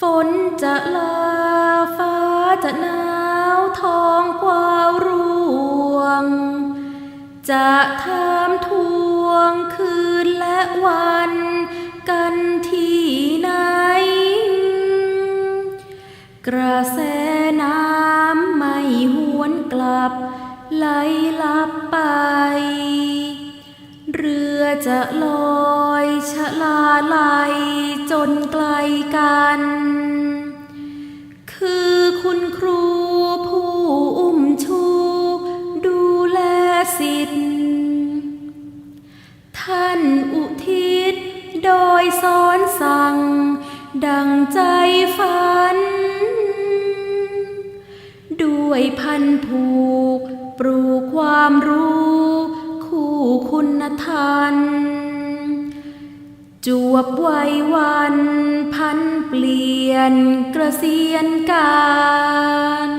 ฝนจะลาฟ้าจะหนาวท้องกวาวร่วง จะถามทวงคืนและวันกันที่ไหน กระแสน้ำไม่หวนกลับไหลลับไป เรือจะลอยชะลาไหลจนไกลกัน คือคุณครูผู้อุ้มชู ดูแลสิทธิ์ ท่านอุทิศโดยสอนสั่ง ดังใจฝัน ด้วยพันผูกปลูกความรู้ คุณธรรมจวบไวัยวันพันเปลี่ยนกระเซียนการ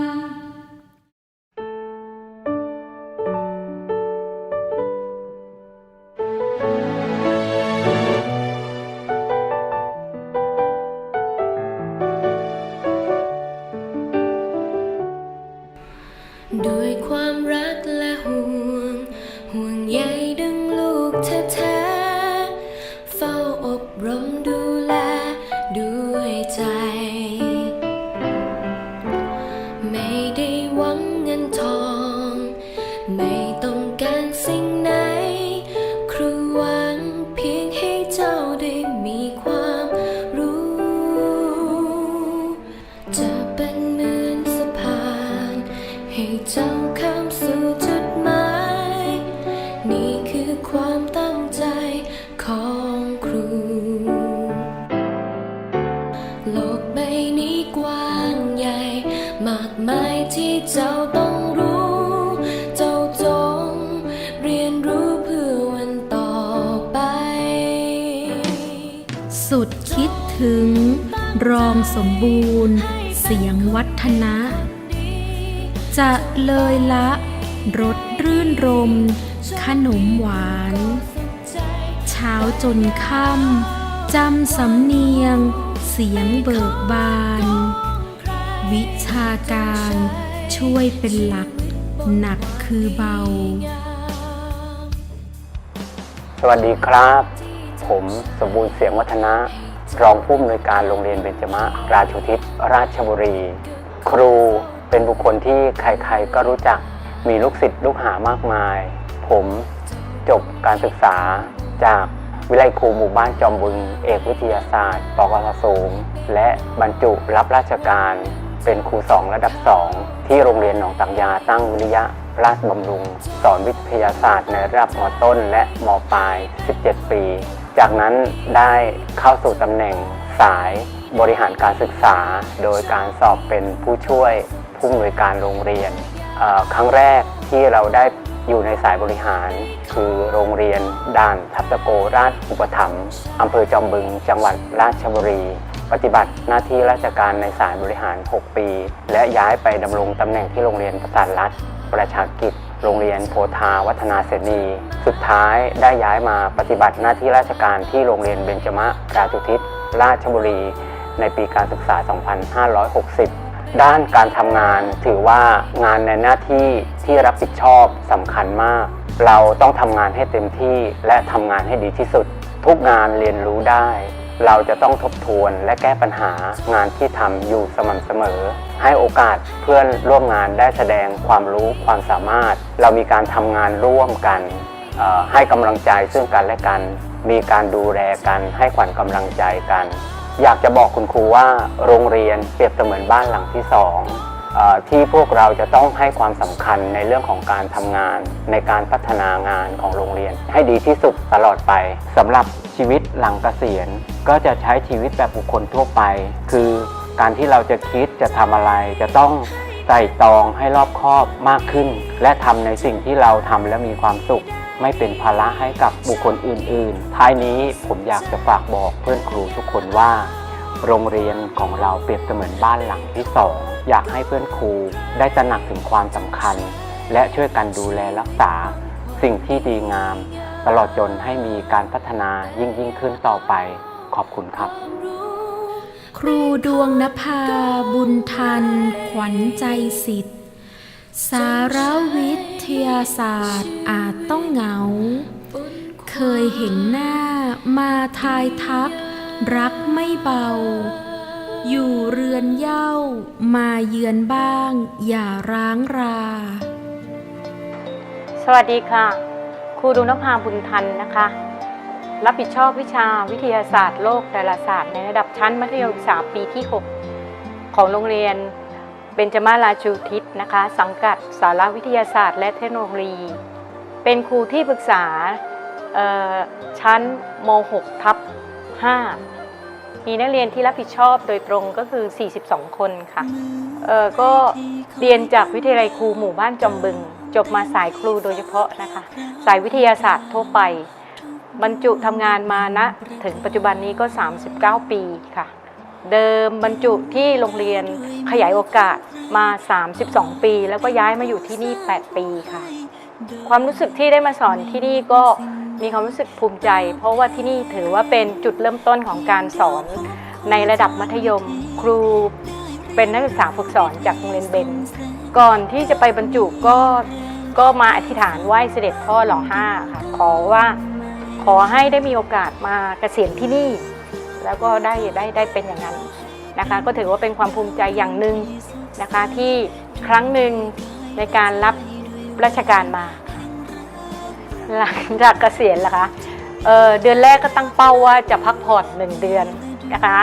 เจ้าต้องรู้ เจ้าจงเรียนรู้เพื่อวันต่อไป สุดคิดถึง รองสมบูรณ์ เสียงวัฒนะ จะเลยละรสรื่นรม ขนมหวาน เช้าจนค่ำจำสำเนียง เสียงเบิกบาน วิชาการ ช่วยเป็นหลัก หนักคือเบา สวัสดีครับ ผมสมบูรณ์เสียงวัฒนะ รองผู้อำนวยการโรงเรียนเบญจมะ ราชุทิศราชบุรี ครูเป็นบุคคลที่ใครๆก็รู้จักมีลูกศิษย์ลูกหามากมาย ผมจบการศึกษาจากวิไลครูหมู่บ้านจอมบึง เอกวิทยาศาสตร์ปกศสูง และบรรจุรับราชการ เป็นครูสองระดับสองที่โรงเรียนหนองตักยาตั้งวิริยะราชบำรุง สอนวิทยาศาสตร์ในระดับมต้นและมปลาย 17 ปี จากนั้นได้เข้าสู่ตำแหน่งสายบริหารการศึกษา โดยการสอบเป็นผู้ช่วยผู้อำนวยการโรงเรียน ครั้งแรกที่เราได้อยู่ในสายบริหาร คือโรงเรียนด่านทับตะโกราชอุปถัมภ์อำเภอจอมบึง จังหวัดราชบุรี ปฏิบัติหน้าที่ราชการในสายบริหาร 6 ปี และย้ายไปดำรงตำแหน่งที่โรงเรียนประสานรัฐ ประชากิจ โรงเรียนโพธาวัฒนาเสนี สุดท้ายได้ย้ายมาปฏิบัติหน้าที่ราชการที่โรงเรียนเบญจมะราชุทิศราชบุรี ในปีการศึกษา 2560ด้านการทำงานถือว่างานในหน้าที่ที่รับผิดชอบสำคัญมาก เราต้องทำงานให้เต็มที่และทำงานให้ดีที่สุด ทุกงานเรียนรู้ได้ เราจะต้องทบทวนและแก้ปัญหางานที่ทำอยู่สม่ำเสมอ ให้โอกาสเพื่อนร่วมงานได้แสดงความรู้ความสามารถ เรามีการทำงานร่วมกัน ให้กำลังใจซึ่งกันและกัน มีการดูแลกันให้ขวัญกำลังใจกัน อยากจะบอกคุณครูว่าโรงเรียนเปรียบเสมือนบ้านหลังที่สองอที่พวกเราจะต้องให้ความสำคัญในเรื่องของการทำงาน ในการพัฒนางานของโรงเรียน ให้ดีที่สุดตลอดไปสำหรับ ชีวิตหลังเกษียณ ก็จะใช้ชีวิตแบบบุคคลทั่วไป คือการที่เราจะคิดจะทำอะไรจะต้องใส่ตองให้รอบคอบมากขึ้น และทำในสิ่งที่เราทำแล้วมีความสุข ไม่เป็นภาระให้กับบุคคลอื่น ๆ ท้ายนี้ผมอยากจะฝากบอกเพื่อนครูทุกคนว่า โรงเรียนของเราเปรียบเสมือนบ้านหลังที่สองอยากให้เพื่อนครูได้ตระหนักถึงความสำคัญ และช่วยกันดูแลรักษา สิ่งที่ดีงาม ตลอดจนให้มีการพัฒนายิ่งยิ่งขึ้นต่อไปขอบคุณครับรู้ครูดวงนภาบุญทัน ขวัญใจสิทธิ์ สารวิทยาศาสตร์อาจต้องเหงา เคยเห็นหน้ามาทายทัก รักไม่เบา อยู่เรือนเหย้ามาเยือนบ้าง อย่าร้างรา สวัสดีค่ะ ครูดวงนภาบุญทันนะคะ รับผิดชอบวิชาวิทยาศาสตร์โลกดาราศาสตร์ ในระดับชั้นมัธยมศึกษาปีที่ 6 ของโรงเรียนเบญจมาราชูทิศนะคะ สังกัดสารวิทยาศาสตร์ และเทคโนโลยี เป็นครูที่ปรึกษาชั้นม 6 ทับ5มีนักเรียนที่รับผิดชอบโดยตรงก็คือ 42 คนค่ะก็เรียนจากวิทยาลัยครูหมู่บ้านจอมบึง จบมาสายครูโดยเฉพาะนะคะ สายวิทยาศาสตร์ทั่วไป บรรจุทำงานมาณถึงปัจจุบันนี้ก็ 39 ปีค่ะ เดิมบรรจุที่โรงเรียนขยายโอกาสมา 32 ปี แล้วก็ย้ายมาอยู่ที่นี่ 8 ปีค่ะ ความรู้สึกที่ได้มาสอนที่นี่ก็มีความรู้สึกภูมิใจ เพราะว่าที่นี่ถือว่าเป็นจุดเริ่มต้นของการสอนในระดับมัธยม ครูเป็นนักศึกษาฝึกสอนจากโรงเรียนเบน ก่อนที่จะไปบรรจุก็ก็มาอธิษฐานไหว้เสด็จพ่อหล่อห้าค่ะขอว่าขอให้ได้มีโอกาสมาเกษียณที่นี่ แล้วก็ได้ได้ได้เป็นอย่างนั้นนะคะ ก็ถือว่าเป็นความภูมิใจอย่างหนึ่งนะคะที่ครั้งหนึ่งในการรับราชการมา หลังจากเกษียณล่ะคะเเดือนแรกก็ตั้งเป้าว่าจะพักผ่อนหนึ่งเดือนนะคะ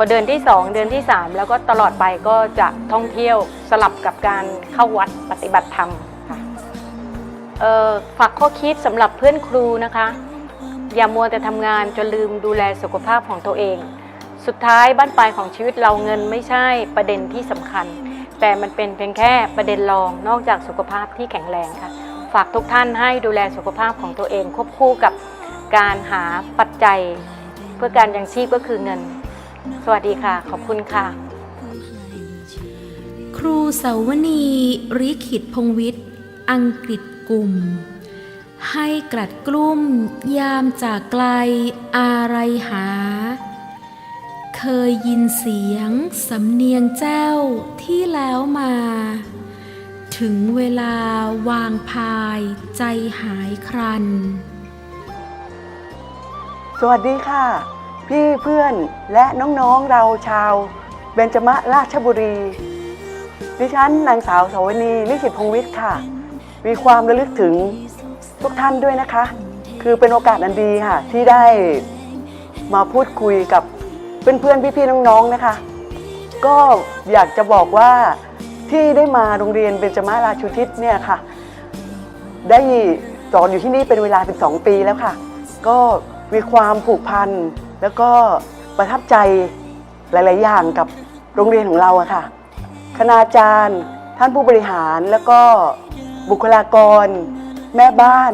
พอเดือนที่ 2 เดือนที่ 3 แล้วก็ตลอดไปก็จะท่องเที่ยวสลับกับการเข้าวัดปฏิบัติธรรมค่ะฝากข้อคิดสำหรับเพื่อนครูนะคะ อย่ามัวแต่ทำงานจนลืมดูแลสุขภาพของตัวเอง สุดท้ายบ้านปลายของชีวิตเราเงินไม่ใช่ประเด็นที่สำคัญ แต่มันเป็นเพียงแค่ประเด็นรองนอกจากสุขภาพที่แข็งแรงค่ะ ฝากทุกท่านให้ดูแลสุขภาพของตัวเองควบคู่กับการหาปัจจัย เพื่อการยังชีพก็คือเงิน สวัสดีค่ะ ขอบคุณค่ะ ครูเสาวนีริขิตพงวิทย์ อังกฤษกลุ่ม ให้กลัดกลุ้มยามจากไกลอะไรหา เคยยินเสียง สำเนียงแจ้วที่แล้วมา ถึงเวลาวางพายใจหายครัน สวัสดีค่ะ พี่เพื่อนและน้องๆเราชาว เบญจมะราชบุรี ดิฉันนางสาวสาวนีลิขิตพงวิทย์ค่ะ มีความระลึกถึงทุกท่านด้วยนะคะ คือเป็นโอกาสอันดีค่ะ ที่ได้มาพูดคุยกับเพื่อนๆพี่ๆน้องๆนะคะ ก็อยากจะบอกว่าที่ได้มาโรงเรียนเบญจมะราชุทิศเนี่ยค่ะ ได้สอนอยู่ที่นี่เป็นเวลา 12 ปีแล้วค่ะ ก็มีความผูกพัน แล้วก็ประทับใจหลาย ๆ อย่างกับโรงเรียนของเราอะค่ะ คณาจารย์ ท่านผู้บริหารแล้วก็บุคลากร แม่บ้าน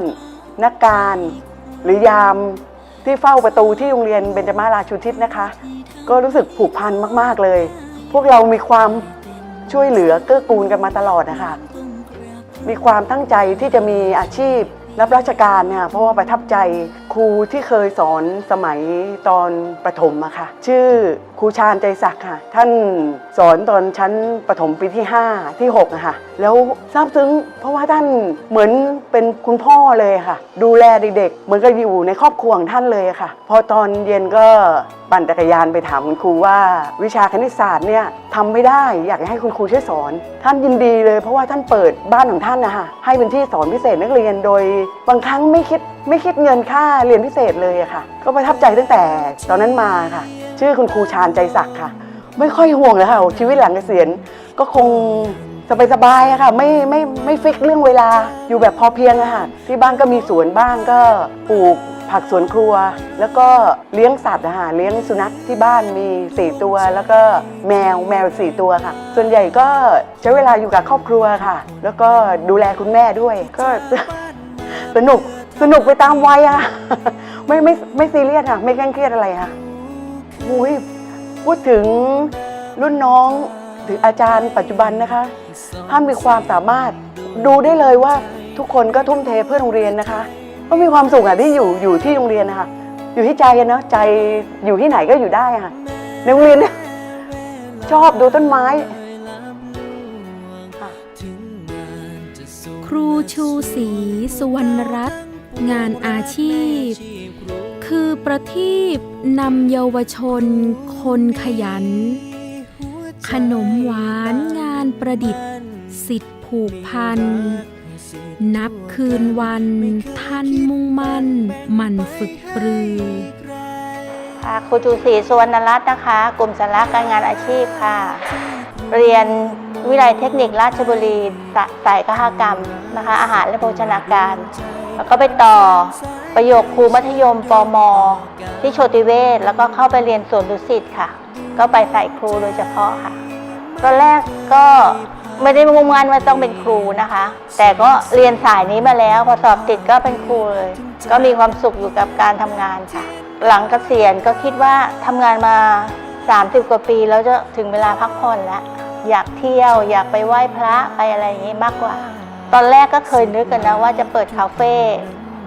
นักการ หรือยามที่เฝ้าประตูที่โรงเรียนเบญจมาราชุทิศนะคะ ก็รู้สึกผูกพันมาก ๆ เลย พวกเรามีความช่วยเหลือเกื้อกูลกันมาตลอดนะคะ มีความตั้งใจที่จะมีอาชีพรับราชการเนี่ยเพราะว่าประทับใจ ครูที่เคยสอนสมัยตอนประถมอะค่ะ ชื่อครูชาญใจศักดิ์ค่ะ ท่านสอนตอนชั้นประถมปีที่ 5 ที่6อะค่ะ แล้วซาบซึ้งเพราะว่าท่านเหมือนเป็นคุณพ่อเลยค่ะ ดูแลเด็กๆเหมือนกับอยู่ในครอบครัวของท่านเลยค่ะ พอตอนเย็นก็ปั่นจักรยานไปถามคุณครูว่า วิชาคณิตศาสตร์เนี่ยทำไม่ได้อยากให้คุณครูช่วยสอน ท่านยินดีเลย เพราะว่าท่านเปิดบ้านของท่านนะคะให้เป็นที่สอนพิเศษนักเรียนโดย บางครั้งไม่คิด ไม่คิดเงินค่าเรียนพิเศษเลยอะค่ะ ก็ประทับใจตั้งแต่ตอนนั้นมาค่ะ ชื่อคุณครูชาญใจศักดิ์ค่ะ ไม่ค่อยห่วงเลยค่ะชีวิตหลังเกษียณก็คงสบายๆอะค่ะไม่ไม่ไม่ฟิกเรื่องเวลาอยู่แบบพอเพียงอะค่ะที่บ้านก็มีสวนบ้างก็ปลูกผักสวนครัว แล้วก็เลี้ยงสัตว์อะค่ะเลี้ยงสุนัขที่บ้านมีสี่ตัว แล้วก็แมวแมวสี่ตัวค่ะ ส่วนใหญ่ก็ใช้เวลาอยู่กับครอบครัวค่ะ แล้วก็ดูแลคุณแม่ด้วย ก็สนุก สนุกไปตามวัยอะไม่ไม่ไม่ซีเรียสค่ะ ไม่เคร่งเครียดอะไรค่ะอุยพูดถึงรุ่นน้องถึงอาจารย์ปัจจุบันนะคะท่านมีความสามารถดูได้เลยว่าทุกคนก็ทุ่มเทเพื่อโรงเรียนนะคะ ก็มีความสุขอะที่อยู่อยู่ที่โรงเรียนนะคะอยู่ที่ใจอะเนาะใจอยู่ที่ไหนก็อยู่ได้อะค่ะในโรงเรียนเนี่ยชอบดูต้นไม้ค่ะครูชูศรีสุวรรณรัตน์ งานอาชีพ คือประทีปนำเยาวชน คนขยัน ขนมหวานงานประดิษฐ์สิทธิผูกพัน นับคืนวันท่านมุ่งมั่นมันฝึกปรือ ค่ะครูจูศรีสุวรรณรัตน์นะคะ กลุ่มสาระการงานอาชีพค่ะ เรียนวิทยาลัยเทคนิคราชบุรีสาสายคหกรรมนะคะ อาหารและโภชนาการ แล้วก็ไปต่อประโยคครูมัธยมปมที่โชติเวศแล้วก็เข้าไปเรียนสวนดุสิตค่ะ ก็ไปสายครูโดยเฉพาะค่ะตอนแรกก็ไม่ได้มุ่งมั่นว่าต้องเป็นครูนะคะ แต่ก็เรียนสายนี้มาแล้ว พอสอบติดก็เป็นครูเลย ก็มีความสุขอยู่กับการทำงานค่ะ หลังเกษียณก็คิดว่าทำงานมา 30 กว่าปีแล้วจะถึงเวลาพักผ่อนแล้วอยากเที่ยวอยากไปไหว้พระไปอะไรอย่างนี้มากกว่า ตอนแรกก็เคยนึกกันนะว่าจะเปิดคาเฟ่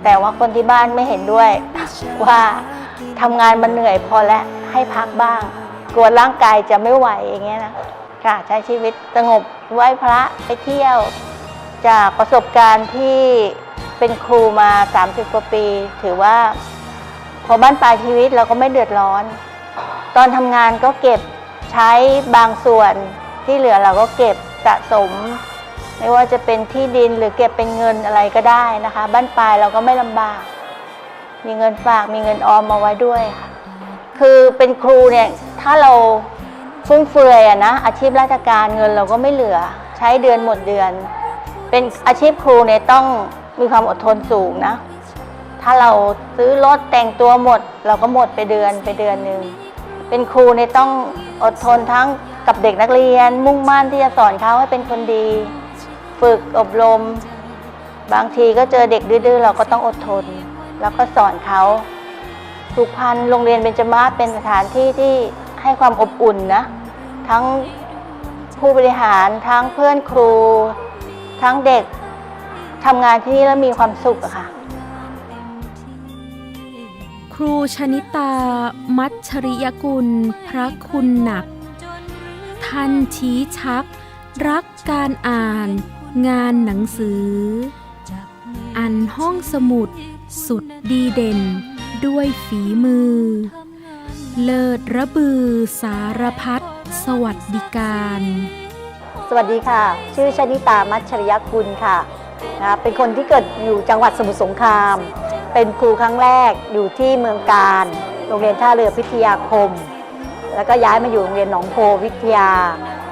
แต่ว่าคนที่บ้านไม่เห็นด้วย ว่าทำงานมันเหนื่อยพอแล้วให้พักบ้าง กลัวร่างกายจะไม่ไหวอย่างเงี้ยนะค่ะใช้ชีวิตสงบไหว้พระไปเที่ยว จากประสบการณ์ที่เป็นครูมา 30กว่าปี ถือว่า พอบ้านปลายชีวิตเราก็ไม่เดือดร้อน ตอนทำงานก็เก็บใช้บางส่วนที่เหลือเราก็เก็บสะสม ไม่ว่าจะเป็นที่ดินหรือเก็บเป็นเงินอะไรก็ได้นะคะ บ้านปลายเราก็ไม่ลำบาก มีเงินฝากมีเงินออมมาไว้ด้วยค่ะ คือเป็นครูเนี่ยถ้าเราฟุ่มเฟือยอะนะอาชีพราชการเงินเราก็ไม่เหลือ ใช้เดือนหมดเดือน เป็นอาชีพครูเนี่ยต้องมีความอดทนสูงนะ ถ้าเราซื้อรถแต่งตัวหมด เราก็หมดไปเดือนไปเดือนหนึ่งเป็นครูเนี่ยต้องอดทนทั้งกับเด็กนักเรียน มุ่งมั่นที่จะสอนเขาให้เป็นคนดี ฝึกอบรม บางทีก็เจอเด็กดื้อๆ เราก็ต้องอดทน แล้วก็สอนเขาสุพรรณโรงเรียนเบญจมาศเป็นสถานที่ที่ให้ความอบอุ่นนะ ทั้งผู้บริหารทั้งเพื่อนครู ทั้งเด็กทำงานที่นี่แล้วมีความสุขอะค่ะ ครูชนิตา มัชชริยกุล พระคุณหนัก ท่านชี้ชัก รักการอ่าน งานหนังสือ อันห้องสมุด สุดดีเด่น ด้วยฝีมือ เลิศระบือสารพัดสวัสดิการ สวัสดีค่ะ ชื่อชนิตามัชริยคุณค่ะนะเป็นคนที่เกิดอยู่จังหวัดสมุทรสงคราม เป็นครูครั้งแรกอยู่ที่เมืองการ โรงเรียนท่าเรือพิทยาคม แล้วก็ย้ายมาอยู่โรงเรียนหนองโพวิทยา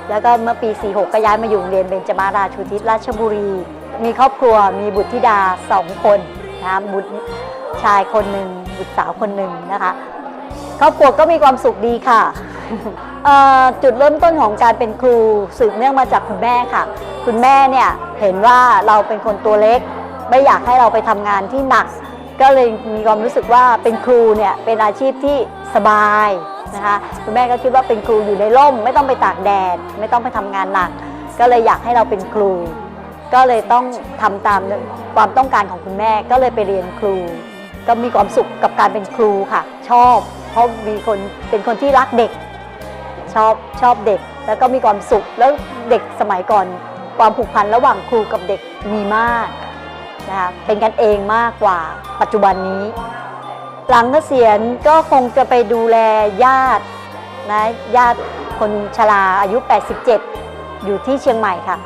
แล้วก็เมื่อปี 46 ก็ย้ายมาอยู่โรงเรียนเบญจมาราชูทิศราชบุรี มีครอบครัวมีบุตรธิดาสองคนนะคะบุตรชายคนหนึ่งบุตรสาวคนหนึ่งนะคะครอบครัวก็มีความสุขดีค่ะจุดเริ่มต้นของการเป็นครูสืบเนื่องมาจากคุณแม่ค่ะ คุณแม่เนี่ยเห็นว่าเราเป็นคนตัวเล็ก ไม่อยากให้เราไปทำงานที่หนัก ก็เลยมีความรู้สึกว่าเป็นครูเนี่ยเป็นอาชีพที่สบาย นะคะคุณแม่ก็คิดว่าเป็นครูอยู่ในร่ม ไม่ต้องไปตากแดด ไม่ต้องไปทำงานหนัก ก็เลยอยากให้เราเป็นครู ก็เลยต้องทำตามความต้องการของคุณแม่ก็เลยไปเรียนครู ก็มีความสุขกับการเป็นครูค่ะ ชอบ เพราะมีคนเป็นคนที่รักเด็ก ชอบชอบเด็กแล้วก็มีความสุขแล้วเด็กสมัยก่อน ความผูกพันระหว่างครูกับเด็กมีมากนะคะเป็นกันเองมากกว่าปัจจุบันนี้ หลังเกษียณก็คงจะไปดูแลญาตินะญาติคนชราอายุ 87 อยู่ที่เชียงใหม่ค่ะ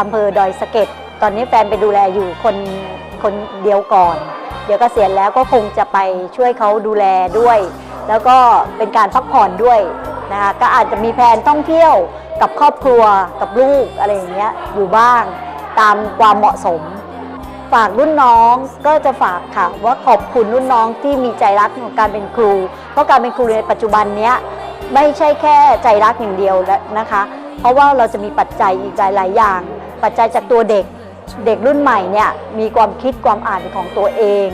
อำเภอดอยสะเก็ดตอนนี้แฟนไปดูแลอยู่คนคนเดียวก่อน เดี๋ยวกเกษียณแล้วก็คงจะไปช่วยเขาดูแลด้วย แล้วก็เป็นการพักผ่อนด้วยนะคะก็อาจจะมีแผนท่องเที่ยวกับครอบครัวกับลูกอะไรอย่างเงี้ยอยู่บ้างตามความเหมาะสม ฝากรุ่นน้องก็จะฝากค่ะว่าขอบคุณรุ่นน้องที่มีใจรักของการเป็นครู เพราะการเป็นครูในปัจจุบันเนี้ยไม่ใช่แค่ใจรักอย่างเดียวแล้วนะคะ เพราะว่าเราจะมีปัจจัยอีกหลายๆอย่าง ปัจจัยจากตัวเด็กเด็กรุ่นใหม่เนี่ยมีความคิดความอ่านของตัวเอง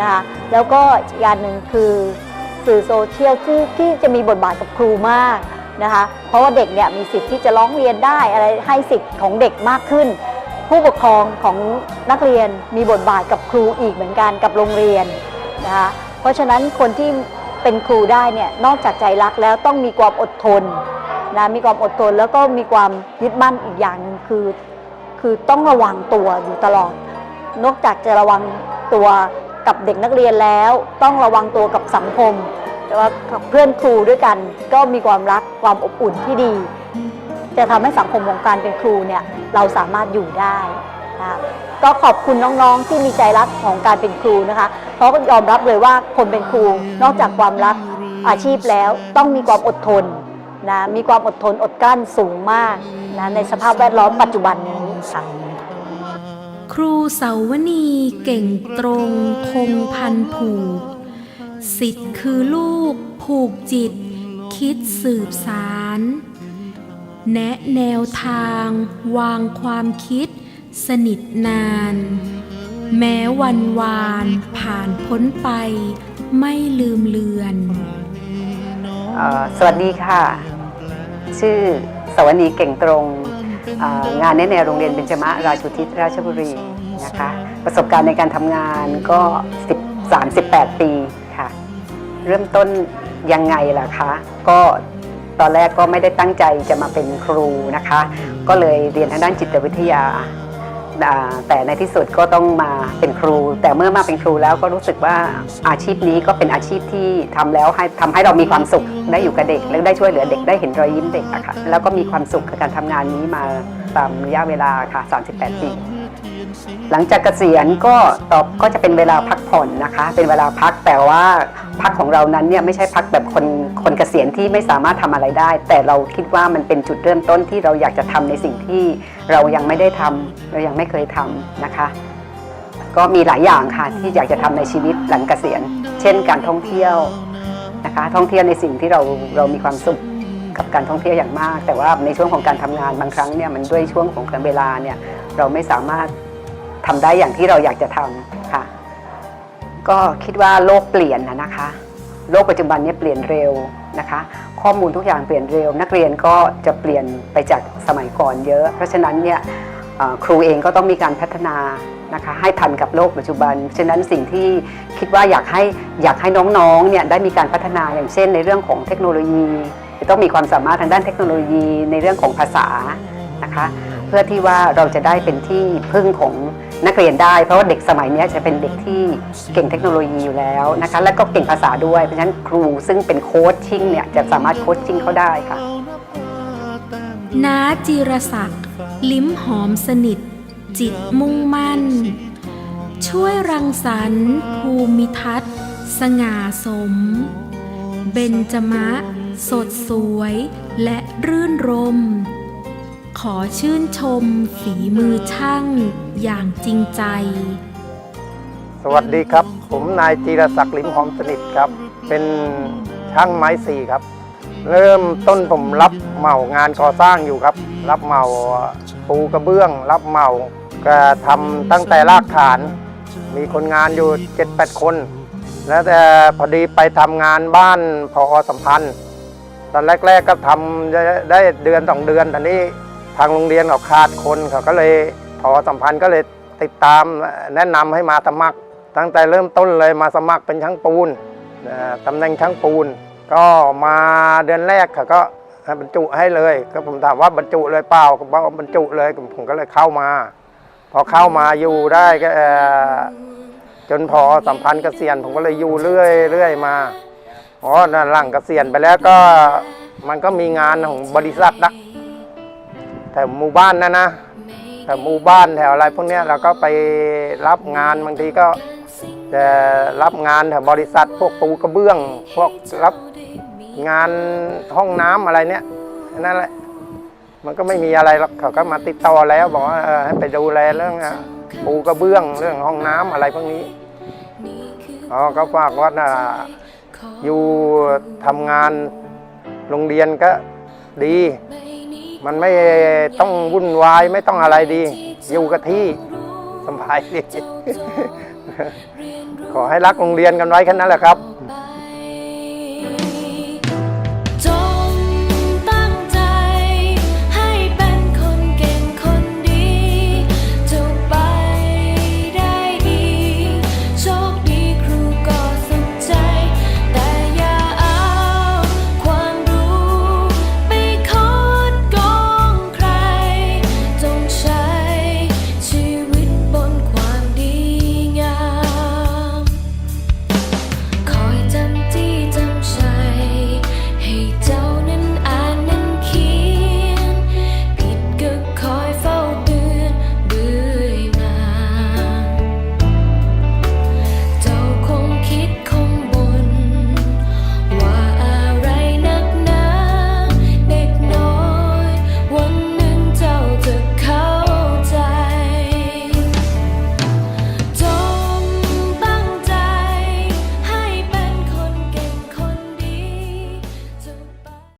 นะคะแล้วก็อีกอย่างหนึ่งคือสื่อโซเชียลที่ที่จะมีบทบาทกับครูมากนะคะเพราะว่าเด็กเนี่ยมีสิทธิ์ที่จะร้องเรียนได้อะไรให้สิทธิ์ของเด็กมากขึ้น ผู้ปกครองของนักเรียนมีบทบาทกับครูอีกเหมือนกันกับโรงเรียนนะคะเพราะฉะนั้นคนที่เป็นครูได้เนี่ยนอกจากใจรักแล้วต้องมีความอดทนนะมีความอดทนแล้วก็มีความยึดมั่นอีกอย่างหนึ่งคือ คือต้องระวังตัวอยู่ตลอด นอกจากจะระวังตัวกับเด็กนักเรียนแล้ว ต้องระวังตัวกับสังคมแต่ว่าเพื่อนครูด้วยกันก็มีความรักความอบอุ่นที่ดี จะทำให้สังคมของการเป็นครูเนี่ยเราสามารถอยู่ได้นะก็ขอบคุณน้องๆที่มีใจรักของการเป็นครูนะคะ เพราะยอมรับเลยว่าคนเป็นครูนอกจากความรักอาชีพแล้วต้องมีความอดทนนะมีความอดทนอดกลั้นสูงมากนะในสภาพแวดล้อมปัจจุบันนี้ค่ะครูเสาวนีเก่งตรงคงพันผูกสิทธิ์คือลูกผูกจิต คิดสืบสาร แนะแนวทาง วางความคิด สนิทนาน แม้วันวานผ่านพ้นไป ไม่ลืมเลือนออสวัสดีค่ะ ชื่อสวนีเก่งตรงงานแนะแนวโรงเรียนเบญจมะราชุทิศราชบุรีนะคะประสบการณ์ในการทำงานก็10 38ปีค่ะ เริ่มต้นยังไงล่ะคะ ก็ ตอนแรกก็ไม่ได้ตั้งใจจะมาเป็นครูนะคะ ก็เลยเรียนทางด้านจิตวิทยาอ่าแต่ในที่สุดก็ต้องมาเป็นครู แต่เมื่อมาเป็นครูแล้วก็รู้สึกว่าอาชีพนี้ก็เป็นอาชีพที่ทำแล้วให้ทำให้เรามีความสุขได้อยู่กับเด็ก และได้ช่วยเหลือเด็กได้เห็นรอยยิ้มเด็กอะค่ะแล้วก็มีความสุขกับการทำงานนี้มาตามระยะเวลาค่ะ 38 ปี หลังจากเกษียณก็ตอบก็จะเป็นเวลาพักผ่อนนะคะ เป็นเวลาพักแต่ว่าพักของเรานั้นเนี่ยไม่ใช่พักแบบคนคนเกษียณที่ไม่สามารถทำอะไรได้ แต่เราคิดว่ามันเป็นจุดเริ่มต้นที่เราอยากจะทำในสิ่งที่เรายังไม่ได้ทำเรายังไม่เคยทำนะคะ ก็มีหลายอย่างค่ะที่อยากจะทำในชีวิตหลังเกษียณ เช่น การท่องเที่ยวนะคะ ท่องเที่ยวในสิ่งที่เราเรามีความสุขกับการท่องเที่ยวอย่างมาก แต่ว่าในช่วงของการทำงานบางครั้งเนี่ยมันด้วยช่วงของเวลาเนี่ยเราไม่สามารถ ทำได้อย่างที่เราอยากจะทำค่ะ ก็คิดว่าโลกเปลี่ยนนะนะคะ โลกปัจจุบันนี้เปลี่ยนเร็วนะคะ ข้อมูลทุกอย่างเปลี่ยนเร็ว นักเรียนก็จะเปลี่ยนไปจากสมัยก่อนเยอะ เพราะฉะนั้นเนี่ยครูเองก็ต้องมีการพัฒนานะคะให้ทันกับโลกปัจจุบัน ฉะนั้นสิ่งที่คิดว่าอยากให้อยากให้น้องๆเนี่ยได้มีการพัฒนาอย่างเช่น ในเรื่องของเทคโนโลยี จะต้องมีความสามารถทางด้านเทคโนโลยีในเรื่องของภาษานะคะ เพื่อที่ว่าเราจะได้เป็นที่พึ่งของ นักเรียนได้ เพราะว่าเด็กสมัยนี้จะเป็นเด็กที่เก่งเทคโนโลยีอยู่แล้วนะคะและก็เก่งภาษาด้วย เพราะฉะนั้นครูซึ่งเป็นโค้ชชิ่งเนี่ยจะสามารถโค้ชชิ่งเขาได้ค่ะน้าจีรศักดิ์ลิ้มหอมสนิท จิตมุ่งมั่น ช่วยรังสรรค์ภูมิทัศน์ สง่าสม เบญจมะ สดสวยและรื่นรม ขอชื่นชมฝีมือช่าง อย่างจริงใจ สวัสดีครับ ผมนายจีรศักดิ์ลิมหอมสนิทครับ เป็นช่างไม้สี่ครับ เริ่มต้นผมรับเหมางานก่อสร้างอยู่ครับ รับเหมาปูกระเบื้อง รับเหมาก็ทำตั้งแต่รากฐาน มีคนงานอยู่ 7-8 คน แล้วแต่พอดีไปทำงานบ้านพอสัมพันธ์ตอนแรก ๆก็ทำได้ได้เดือนสองเดือนตอนนี้ทางโรงเรียนเขาขาดคนเขาก็เลย พอสัมพันธ์ก็เลยติดตามแนะนำให้มาสมัคร ตั้งแต่เริ่มต้นเลยมาสมัครเป็นช่างปูนเอ่อตำแหน่งช่างปูน ก็มาเดือนแรกเขาก็บรรจุให้เลย ก็ผมถามว่าบรรจุเลยเปล่าก็บอกว่าบรรจุเลยผมก็เลยเข้ามา พอเข้ามาอยู่ได้ก็จนพอสัมพันธ์เกษียณผมก็เลยอยู่เรื่อยเรื่อยมาอ๋อหลังเกษียณไปแล้วก็มันก็มีงานของบริษัทนะแถวหมู่บ้านนะนะ แถวหมู่บ้านแถวอะไรพวกเนี้ยเราก็ไปรับงานบางทีก็จะรับงานแถวบริษัทพวกปูกระเบื้อง พวกรับงานห้องน้ำอะไรเนี้ยนั่นแหละมันก็ไม่มีอะไรหรอกเขาก็มาติดต่อแล้วบอกว่าเออให้ไปดูแลเรื่องปูกระเบื้องเรื่องห้องน้ำอะไรพวกนี้อ๋อก็ฝากว่าอยู่ทำงานโรงเรียนก็ดี มันไม่ต้องวุ่นวายไม่ต้องอะไรดี อยู่กับที่สบายดีขอให้รักโรงเรียนกันไว้แค่นั้นแหละครับ